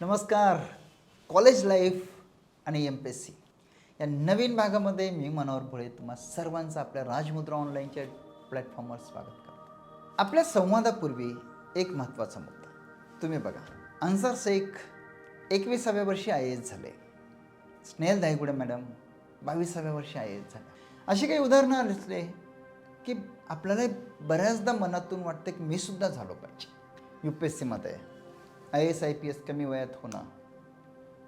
नमस्कार. College life आणि M P S C या नवीन भागामध्ये मी मनोहर भोळे तुम्हा सर्वांचं आपल्या राजमुद्रा ऑनलाईनच्या प्लॅटफॉर्मवर स्वागत करतो. आपल्या संवादापूर्वी एक महत्त्वाचा मुद्दा. तुम्ही बघा अन्सार शेख एकविसाव्या वर्षी आय एस झाले. स्नेहल धायगुडे मॅडम बावीसाव्या वर्षी आय एस झाले. अशी काही उदाहरणं असले की आपल्याला बऱ्याचदा मनातून वाटतं की मी सुद्धा झालो पाहिजे. यू पी एस सीमध्ये I S I P S कमी वयात होणं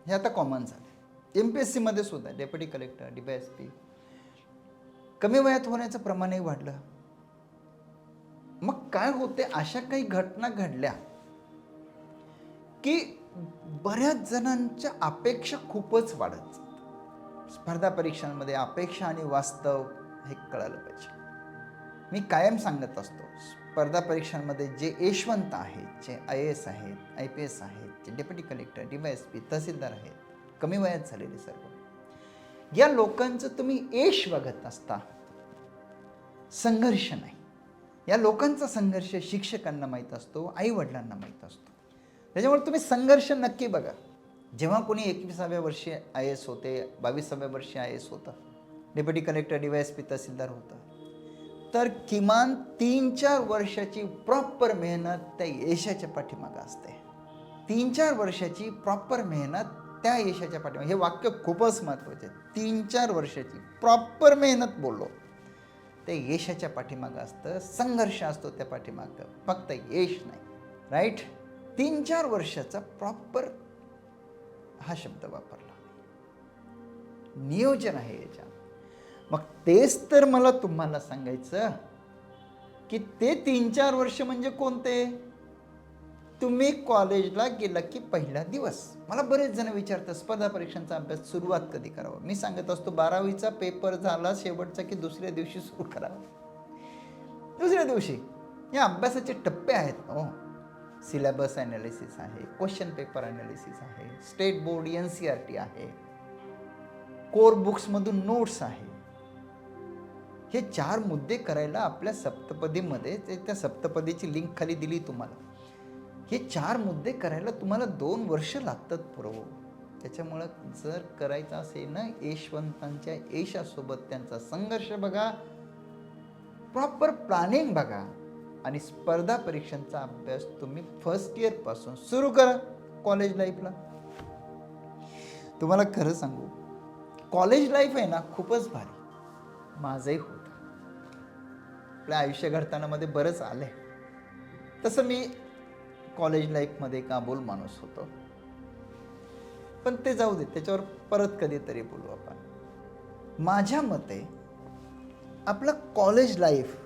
हे आता कॉमन झालं एम पी एस सीमध्ये सुद्धा deputy collector D S P कमी वयात होण्याचं प्रमाणही वाढलं. मग काय होते? अशा काही घटना घडल्या की बऱ्याच जणांच्या अपेक्षा खूपच वाढत स्पर्धा परीक्षांमध्ये अपेक्षा आणि वास्तव हे कळालं पाहिजे. मी कायम सांगत असतो स्पर्धा परीक्षांमध्ये जे यशवंत आहेत जे आय एस आहेत आय पी एस आहेत जे deputy collector D Y S P tehsildar आहेत कमी वयात झालेले सर्व. या लोकांचं तुम्ही यश बघत असता. संघर्ष नाही. या लोकांचा संघर्ष शिक्षकांना माहीत असतो आई वडिलांना माहीत असतो. त्याच्यामुळे तुम्ही संघर्ष नक्की बघा. जेव्हा कोणी एकविसाव्या वर्षी आय एस होते बावीसाव्या वर्षी आय एस होतं deputy collector D Y S P tehsildar होतं तर किमान तीन चार वर्षाची प्रॉपर मेहनत त्या यशाच्या पाठीमागं असते. तीन चार वर्षाची प्रॉपर मेहनत त्या यशाच्या पाठीमागे. हे वाक्य खूपच महत्त्वाचे आहे. तीन चार वर्षाची प्रॉपर मेहनत बोललो. ते यशाच्या पाठीमागं असतं संघर्ष असतो त्या पाठीमागं. फक्त यश नाही. राईट तीन चार वर्षाचा प्रॉपर हा शब्द वापरला. नियोजन आहे याच्यात मग तेच तर मला तुम्हाला सांगायचं की ते तीन चार वर्ष म्हणजे कोणते? तुम्ही कॉलेजला गेला की पहिला दिवस. मला बरेच जण विचारतात स्पर्धा परीक्षांचा अभ्यास सुरुवात कधी करावा? मी सांगत असतो बारावीचा पेपर झाला शेवटचा की दुसऱ्या दिवशी सुरू करावा. दुसऱ्या दिवशी. या अभ्यासाचे टप्पे आहेत. हो. सिलेबस ॲनालिसिस आहे क्वेश्चन पेपर ॲनालिसिस आहे state board N C R T आहे. कोर बुक्समधून नोट्स आहे. हे चार मुद्दे करायला आपल्या सप्तपदीमध्ये ते त्या सप्तपदीची लिंक खाली दिली तुम्हाला. हे चार मुद्दे करायला तुम्हाला दोन वर्ष लागतात प्रभू त्याच्यामुळं जर करायचं असेल ना यशवंतांच्या यशासोबत त्यांचा संघर्ष बघा प्रॉपर प्लॅनिंग बघा आणि स्पर्धा परीक्षांचा अभ्यास तुम्ही फर्स्ट इयरपासून सुरू करा कॉलेज लाईफला तुम्हाला खरं सांगू कॉलेज लाईफ आहे ना खूपच भारी. माझंही होतं. आपल्या आयुष्य घडतानामध्ये बरंच आलं आहे तसं मी कॉलेज लाईफमध्ये काबोल माणूस होतो. पण ते जाऊ दे त्याच्यावर परत कधीतरी बोलू आपण. माझ्या मते आपलं कॉलेज लाईफ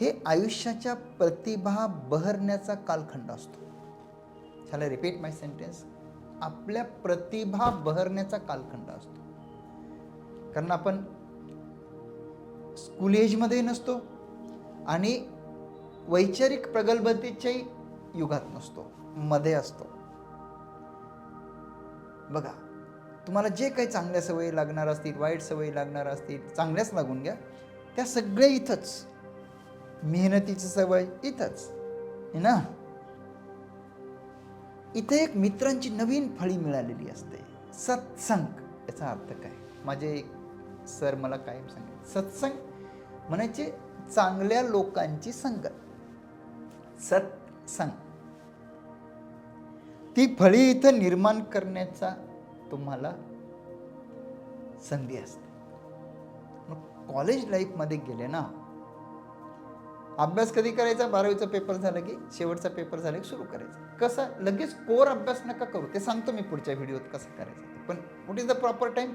हे आयुष्याच्या प्रतिभा बहरण्याचा कालखंड असतो. झालं रिपीट माय सेंटेन्स आपल्या प्रतिभा बहरण्याचा कालखंड असतो. कारण आपण स्कूल एजमध्ये नसतो आणि वैचारिक प्रगल्भतेच्याही युगात नसतो मध्ये असतो. बघा तुम्हाला जे काही चांगल्या सवयी लागणार असतील वाईट सवयी लागणार असतील चांगल्याच लागून घ्या. त्या सगळ्या इथंच. मेहनतीची सवय इथंच. है ना? इथे एक मित्रांची नवीन फळी मिळालेली असते. सत्संग याचा अर्थ काय? माझे एक सर मला कायम सांगेल सत्संग म्हणायचे चांगल्या लोकांची संगत. सत्संग. ती फळी इथं निर्माण करण्याचा तुम्हाला संधी असते. मग कॉलेज लाईफमध्ये गेले ना अभ्यास कधी करायचा? बारावीचा पेपर झाला की शेवटचा पेपर झाला की सुरू करायचा. कसा? लगेच कोर अभ्यास नका करू. ते सांगतो मी पुढच्या व्हिडिओत कसं करायचं. पण what is the proper time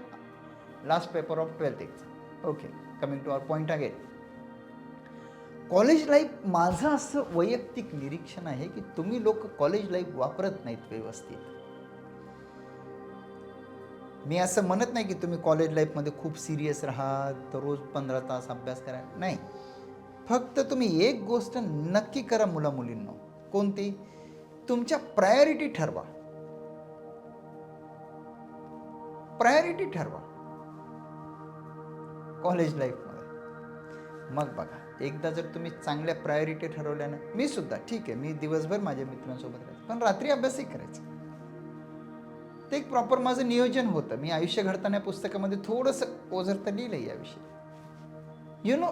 last paper of twelfth exam okay coming to our point again college life माझं असं वैयक्तिक निरीक्षण आहे की तुम्ही लोक कॉलेज लाईफ वापरत नाहीत व्यवस्थित. मी असं म्हणत नाही की तुम्ही कॉलेज लाईफमध्ये खूप सिरियस राहा रोज पंधरा तास अभ्यास करा. नाही. फक्त तुम्ही एक गोष्ट नक्की करा मुला मुलींना कोणती? तुमच्या प्रायोरिटी ठरवा. प्रायोरिटी ठरवा. कॉलेज लाईफमध्ये मग बघा एकदा जर तुम्ही चांगल्या प्रायोरिटी ठरवल्या ना मी सुद्धा ठीक आहे मी दिवसभर माझ्या मित्रांसोबत राहायचं पण रात्री अभ्यासही करायचं. ते एक प्रॉपर माझं नियोजन होतं. मी आयुष्य घडताना पुस्तकामध्ये थोडंसं ओझर तर लिहिलं आहे याविषयी. यु नो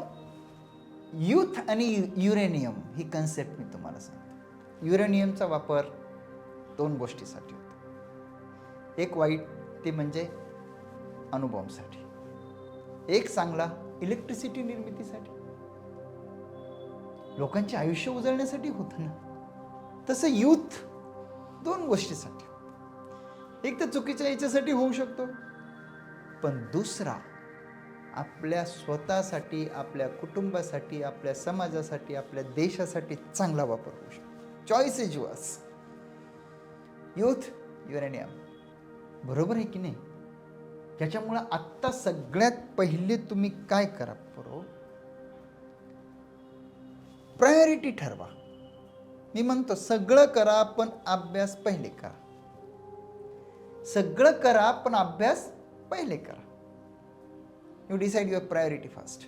युथ आणि युरेनियम ही कन्सेप्ट मी तुम्हाला सांगतो. युरेनियमचा वापर दोन गोष्टीसाठी होतो. एक वाईट ते म्हणजे अनुभवांसाठी. एक चांगला इलेक्ट्रिसिटी निर्मितीसाठी. लोकांचे आयुष्य उजळण्यासाठी होतं ना. तसं युथ दोन गोष्टीसाठी. एक तर चुकीच्या याच्यासाठी होऊ शकतो. पण दुसरा आपल्या स्वतःसाठी आपल्या कुटुंबासाठी आपल्या समाजासाठी आपल्या देशासाठी चांगला वापर होऊ शकतो. Choice is yours youth uranium बरोबर आहे की नाही? त्याच्यामुळं आत्ता सगळ्यात पहिले तुम्ही काय करा बरोबर प्रायोरिटी ठरवा. मी म्हणतो सगळं करा पण अभ्यास पहिले करा. सगळं करा पण अभ्यास पहिले करा. You decide your priority fast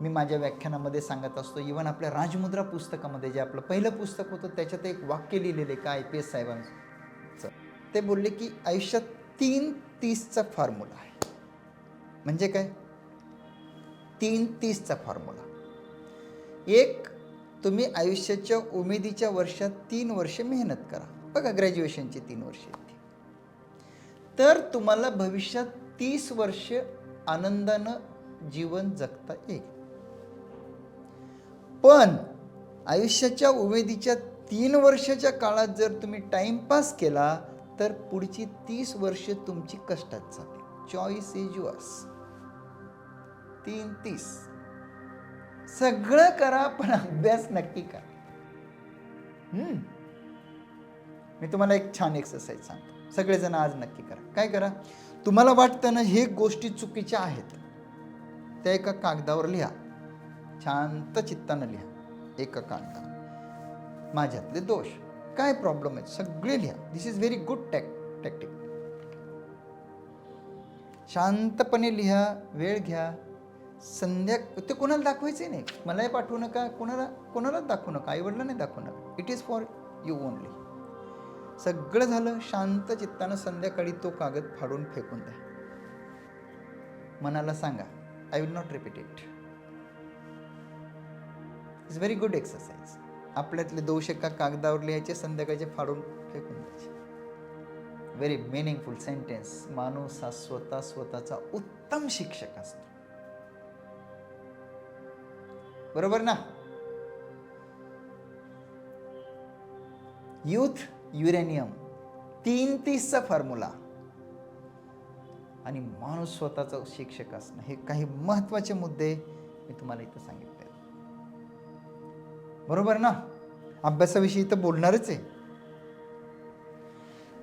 मी माझ्या व्याख्यानामध्ये सांगत असतो इवन आपल्या राजमुद्रा पुस्तकामध्ये जे आपलं पहिलं पुस्तक होतं त्याच्यात एक वाक्य लिहिलेलं आहे का आय पी एस साहेबांचं. ते बोलले की आयुष्यात तीन तीसचा फॉर्म्युला आहे. म्हणजे काय? तीन तीसचा फॉर्म्युला एक तुम्ही आयुष्याच्या उमेदीच्या वर्षात तीन वर्ष मेहनत करा. बघा ग्रॅज्युएशनची तीन वर्ष तर तुम्हाला भविष्यात तीस वर्ष आनंदानं जीवन जगता येईल. पण आयुष्याच्या उमेदीच्या तीन वर्षाच्या काळात जर तुम्ही टाइमपास केला तर पुढची तीस वर्ष तुमची कष्टात जाते. चॉईस इज युअर्स तीन तीस. सगळं करा पण अभ्यास नक्की करा. हम्म. मी तुम्हाला एक छान एक्सरसाइज सांगतो. सगळेजण आज नक्की करा. काय करा? तुम्हाला वाटतं ना हे गोष्टी चुकीच्या आहेत. त्या एका कागदावर लिहा. शांत चित्तानं लिहा. एका कागदावर. माझ्यातले दोष. काय प्रॉब्लेम आहेत? सगळे लिहा. This is very good tac tactic शांतपणे लिहा वेळ घ्या. संध्या ते कोणाला दाखवायचे नाही. मलाही पाठवू नका. कोणाला कोणालाच दाखवू नका. आईवडिलांना दाखवू नका. It is for you only सगळं झालं शांत चित्तानं संध्याकाळी तो कागद फाडून फेकून द्या. मनाला सांगा I will not repeat it it's very good exercise आपल्यातले दोष एका कागदावर लिहायचे संध्याकाळचे फाडून फेकून द्यायचे. व्हेरी मिनिंगफुल सेंटेन्स माणूस हा स्वतः स्वतःचा उत्तम शिक्षक असतो. बरोबर ना? युथ युरेनियम तीन तीसचा फॉर्म्युला आणि माणूस स्वतःचा शिक्षक असणं हे काही महत्त्वाचे मुद्दे मी तुम्हाला इथं सांगितले. बरोबर ना? अभ्यासाविषयी तर बोलणारच आहे.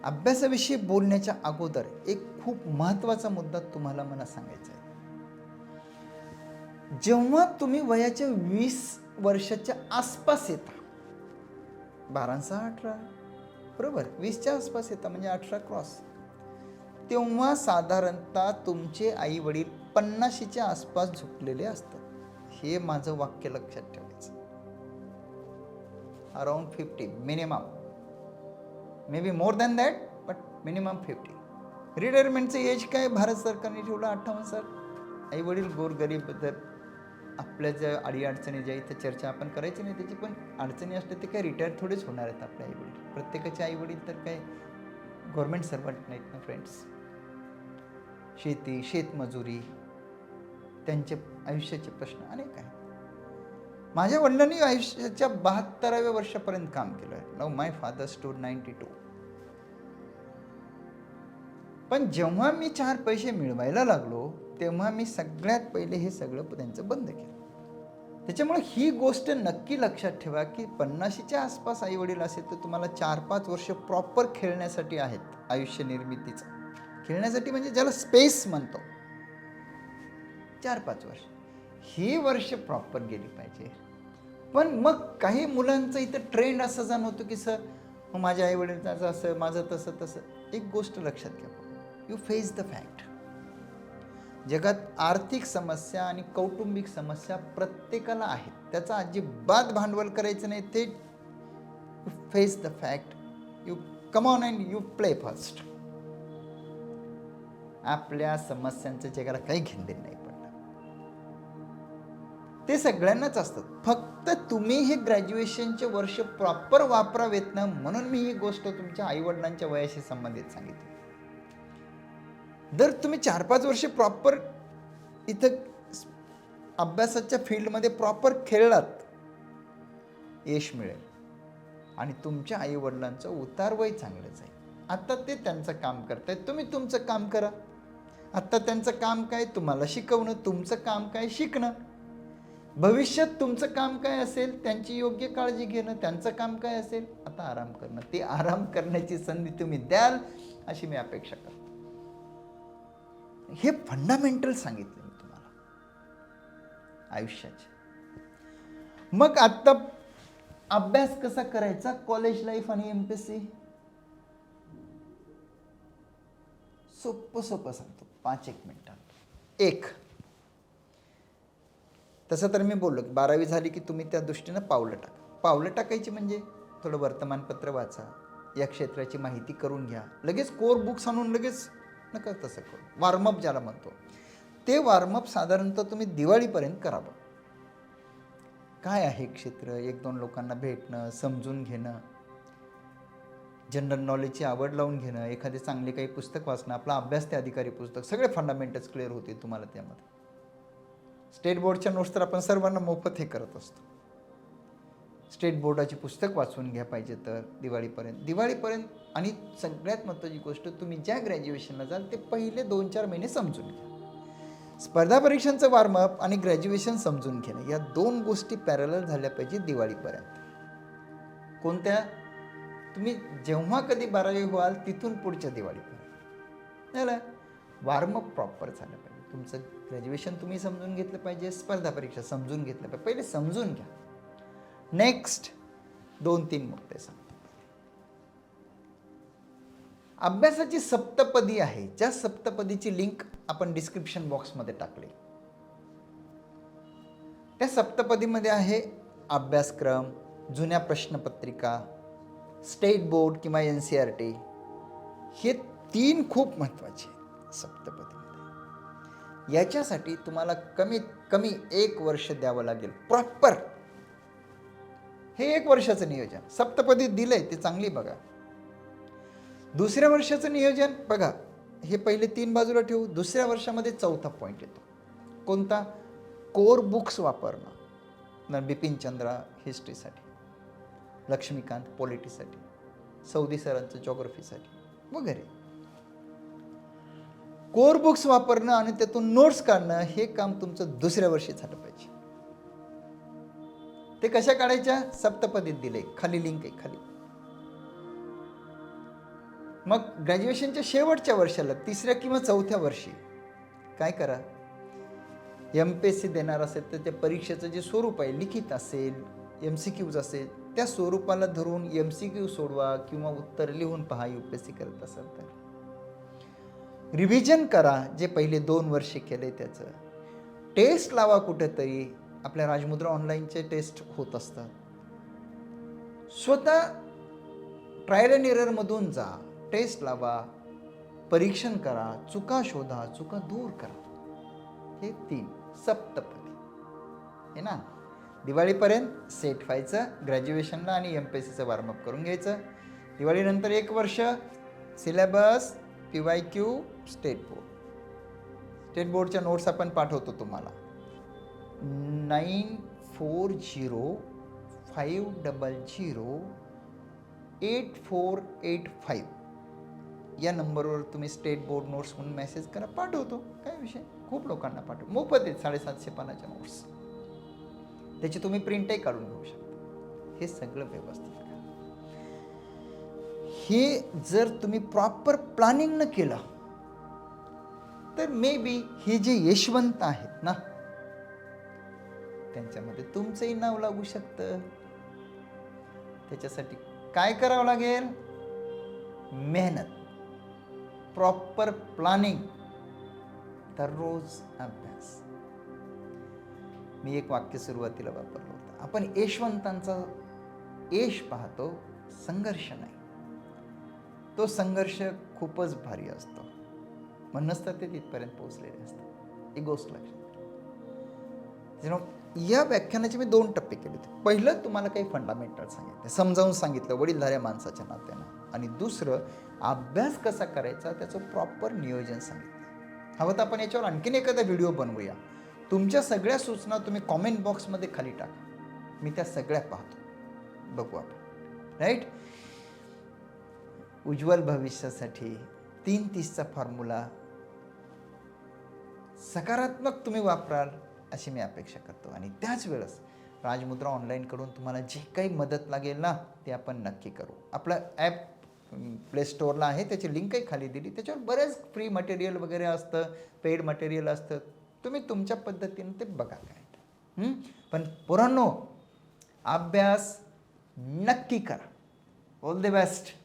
अभ्यासाविषयी बोलण्याच्या अगोदर एक खूप महत्त्वाचा मुद्दा तुम्हाला मला सांगायचा आहे. जेव्हा तुम्ही वयाच्या वीस वर्षाच्या आसपास येता बारांसा अठरा बरोबर वीसच्या आसपास येता म्हणजे अठरा क्रॉस तेव्हा साधारणतः तुमचे आई वडील पन्नाशीच्या आसपास झुकलेले असतात. हे माझं वाक्य लक्षात ठेवा. Around fifty minimum may be more than that but minimum fifty रिटायरमेंटचं age काय? भारत सरकारने ठेवलं अठ्ठावन्न सर आई वडील गोरगरीबद्दल आपल्या ज्या अडीअडचणी ज्या इथं चर्चा आपण करायची नाही त्याची पण अडचणी असल्या ते काय रिटायर थोडेच होणार आहेत आपल्या आईवडील प्रत्येकाचे आईवडील तर काय? गव्हर्मेंट सर्वंट नाहीत ना फ्रेंड्स शेती शेतमजुरी त्यांचे आयुष्याचे प्रश्न अनेक आहेत. माझ्या वडिलांनी आयुष्याच्या बहात्तराव्या वर्षापर्यंत काम केलं. आहे now my father store ninety two पण जेव्हा मी चार पैसे मिळवायला लागलो तेव्हा मी सगळ्यात पहिले हे सगळं त्यांचं बंद केलं. त्याच्यामुळे ही गोष्ट नक्की लक्षात ठेवा की पन्नाशीच्या आसपास आई वडील असेल तर तुम्हाला चार पाच वर्ष प्रॉपर खेळण्यासाठी आहेत आयुष्य निर्मितीचं. खेळण्यासाठी म्हणजे ज्याला स्पेस म्हणतो. चार पाच वर्ष. ही वर्ष प्रॉपर गेली पाहिजे. पण मग काही मुलांचं इथं ट्रेंड असं जाणवतो की सर मग माझ्या आई वडिलांचं असं माझं तसं तसं. एक गोष्ट लक्षात घ्या. यू फेस द फॅक्ट जगात आर्थिक समस्या आणि कौटुंबिक समस्या प्रत्येकाला आहेत. त्याचा अजिबात भांडवल करायचं नाही. ते you face the fact you come on and you play first आपल्या समस्यांचं जगाला काही घेणं नाही. ते सगळ्यांनाच असतात. फक्त तुम्ही हे ग्रॅज्युएशनचे वर्ष प्रॉपर वापरावेत ना म्हणून मी ही गोष्ट तुमच्या आईवडिलांच्या वयाशी संबंधित सांगितली. जर तुम्ही चार पाच वर्ष प्रॉपर इथं अभ्यासाच्या फील्डमध्ये प्रॉपर खेळलात यश मिळेल. आणि तुमच्या आईवडिलांचं उतारवय चांगलंच आहे आता ते त्यांचं काम करतायत. तुम्ही तुमचं काम करा. आत्ता त्यांचं काम काय? तुम्हाला शिकवणं. तुमचं काम काय? शिकणं. भविष्यात तुमचं काम काय असेल त्यांची योग्य काळजी घेणं त्यांचं काम काय असेल आता आराम करणं. ते आराम करण्याची संधी तुम्ही द्याल अशी मी अपेक्षा करतो. हे फंडामेंटल सांगितलं मी तुम्हाला. आयुष्याचे. मग आत्ता अभ्यास कसा करायचा? कॉलेज लाईफ आणि एम पी सी सोपं सोपं सांगतो. पाच एक मिनिटात. एक. तसं तर मी बोललो की बारावी झाली की तुम्ही त्या दृष्टीनं पावलं टाका. पावलं टाकायची म्हणजे थोडं वर्तमानपत्र वाचा या क्षेत्राची माहिती करून घ्या. लगेच कोर बुक्स आणून लगेच नका तसं करू. वॉर्मअप ज्याला म्हणतो. ते वॉर्मअप साधारणतः तुम्ही दिवाळीपर्यंत करावं. काय आहे क्षेत्र? एक दोन लोकांना भेटणं समजून घेणं जनरल नॉलेजची आवड लावून घेणं एखादे चांगले काही पुस्तक वाचणं आपला अभ्यास ते अधिकारी पुस्तक सगळे फंडामेंटल्स क्लिअर होतील तुम्हाला त्यामध्ये. स्टेट बोर्डच्या नोट्स तर आपण सर्वांना मोफत हे करत असतो. स्टेट बोर्डाची पुस्तक वाचून घ्या पाहिजे तर दिवाळीपर्यंत. दिवाळीपर्यंत आणि सगळ्यात महत्त्वाची गोष्ट तुम्ही ज्या ग्रॅज्युएशनला जाल ते पहिले दोन चार महिने समजून घ्या. स्पर्धा परीक्षांचं वॉर्मअप आणि ग्रॅज्युएशन समजून घेणं या दोन गोष्टी पॅरलल झाल्या पाहिजे दिवाळीपर्यंत. कोणत्या? तुम्ही जेव्हा कधी बारावी व्हाल तिथून पुढच्या दिवाळीपर्यंत. झालं? वॉर्मअप प्रॉपर झालं पाहिजे. तुमचं ग्रॅज्युएशन तुम्ही समजून घेतलं पाहिजे स्पर्धा परीक्षा समजून घेतलं पाहिजे. पहिले समजून घ्या. नेक्स्ट दोन तीन मुद्दे सांगतो. अभ्यासाची सप्तपदी आहे. ज्या सप्तपदीची लिंक आपण डिस्क्रिप्शन बॉक्समध्ये टाकली. त्या सप्तपदीमध्ये आहे अभ्यासक्रम जुन्या प्रश्नपत्रिका स्टेट बोर्ड किंवा एन सी आर टी हे तीन खूप महत्त्वाचे सप्तपदी. याच्यासाठी तुम्हाला कमीत कमी एक वर्ष द्यावं लागेल. प्रॉपर हे एक वर्षाचं नियोजन. सप्तपदी दिलंय ते चांगली बघा. दुसऱ्या वर्षाचं नियोजन बघा हे पहिले तीन बाजूला ठेवू. दुसऱ्या वर्षामध्ये चौथा पॉईंट येतो. कोणता? कोर बुक्स वापरणं. न बिपिन चंद्रा हिस्ट्रीसाठी लक्ष्मीकांत पॉलिटीसाठी. सौदी सरांचं जॉग्रफीसाठी वगैरे. कोर बुक्स वापरणं आणि त्यातून नोट्स काढणं हे काम तुमचं दुसऱ्या वर्षी झालं पाहिजे. ते कशा काढायच्या? सप्तपदीत दिले. खाली लिंक आहे खाली. मग ग्रॅज्युएशनच्या शेवटच्या वर्षाला तिसऱ्या किंवा चौथ्या वर्षी काय करा? एम पी एस सी देणार असेल तर त्या परीक्षेचं जे स्वरूप आहे लिखित असेल एम सी क्यूज असेल त्या स्वरूपाला धरून एम सी क्यू सोडवा किंवा उत्तर लिहून पहा यू पी एस सी करत असेल तर. रिव्हिजन करा जे पहिले दोन वर्षे केले त्याचं. टेस्ट लावा कुठेतरी. आपल्या राजमुद्रा ऑनलाईनचे टेस्ट होत असतात. स्वतः ट्रायल अँड एररमधून जा. टेस्ट लावा. परीक्षण करा. चुका शोधा. चुका दूर करा. हे तीन. सप्तपदी. हे ना? दिवाळीपर्यंत सेट व्हायचं ग्रॅज्युएशनला आणि एम पी एस सीचं वॉर्मअप करून घ्यायचं. दिवाळीनंतर एक वर्ष. Syllabus P Y Q state board state बोर्डच्या नोट्स आपण पाठवतो तुम्हाला. Nine four zero five double zero eight four eight five या नंबरवर तुम्ही स्टेट बोर्ड नोट्स म्हणून मेसेज करा पाठवतो. काय विषय? खूप लोकांना पाठव मोफत आहेत साडेसातशे पानाच्या नोट्स त्याची तुम्ही प्रिंटही काढून घेऊ शकता. हे सगळं व्यवस्थित. हे जर तुम्ही प्रॉपर प्लॅनिंग न केलं तर मे बी हे जे यशवंत आहेत ना त्यांच्यामध्ये तुमचंही नाव लागू शकतं. त्याच्यासाठी काय करावं लागेल? मेहनत. प्रॉपर प्लॅनिंग दररोज अभ्यास मी एक वाक्य सुरुवातीला वापरलं होतं. आपण यशवंतांचा यश पाहतो संघर्ष नाही. तो संघर्ष खूपच भारी असतो. म्हणूनच तर ते तिथपर्यंत पोहोचलेले असतात. एक गोष्ट लक्षात नो या व्याख्यानाचे मी दोन टप्पे केले होते पहिलं तुम्हाला काही फंडामेंटल सांगितलं समजावून सांगितलं वडीलधाऱ्या माणसाच्या नात्यानं. आणि दुसरं अभ्यास कसा करायचा त्याचं प्रॉपर नियोजन सांगितलं. हवं तर आपण याच्यावर आणखीन एखादा व्हिडिओ बनवूया. तुमच्या सगळ्या सूचना तुम्ही कॉमेंट बॉक्समध्ये खाली टाका. मी त्या सगळ्या पाहतो. बघू आपण. राईट उज्ज्वल भविष्यासाठी तीन तीसचा फॉर्म्युला सकारात्मक तुम्ही वापराल अशी मी अपेक्षा करतो. आणि त्याच वेळेस राजमुद्रा ऑनलाईनकडून तुम्हाला जी काही मदत लागेल ना ते आपण नक्की करू. आपलं ॲप प्ले स्टोअरला आहे त्याची लिंकही खाली दिली. त्याच्यावर बरेच फ्री मटेरियल वगैरे असतं पेड मटेरियल असतं. तुम्ही तुमच्या पद्धतीनं ते बघा काय पण पोरांनो अभ्यास नक्की करा. All the best